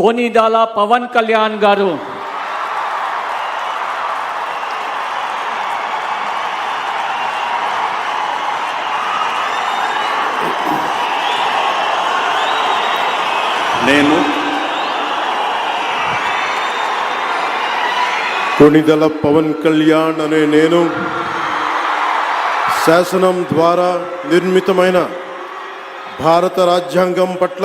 కోనిదాల పవన్ కళ్యాణ్ గారు. నేను కొణిదల పవన్ కళ్యాణ్ అనే నేను శాసనం ద్వారా నిర్మితమైన భారత రాజ్యాంగం పట్ల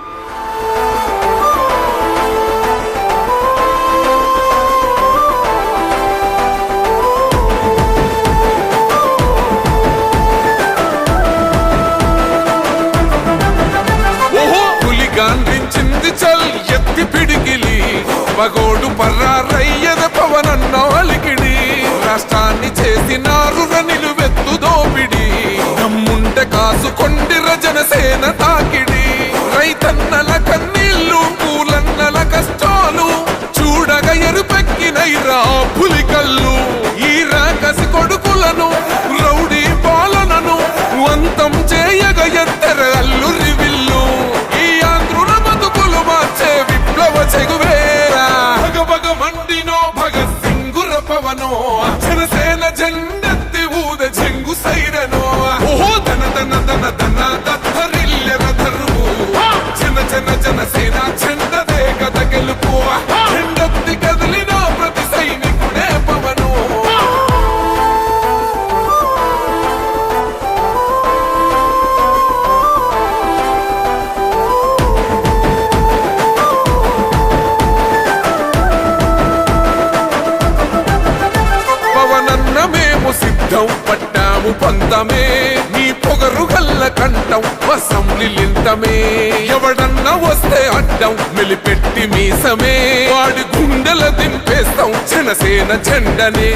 పగోడు పర్రారయ్యద పవనన్న అలికిడి. రాష్ట్రాన్ని చేసినారు నిలువెత్తు దోపిడి. దమ్ముంటే కాసుకొండిర జనసేన జనసేన జెండెత్తి పట్టాము పంతమే నీ పొగరు గల్ల కంఠం అసెంబ్లీలింతమే ఎవడన్నా వస్తే అడ్డం మెలిపెట్టి మీసమే. వాడి గుండెల దింపేస్తాం జనసేన జెండనే.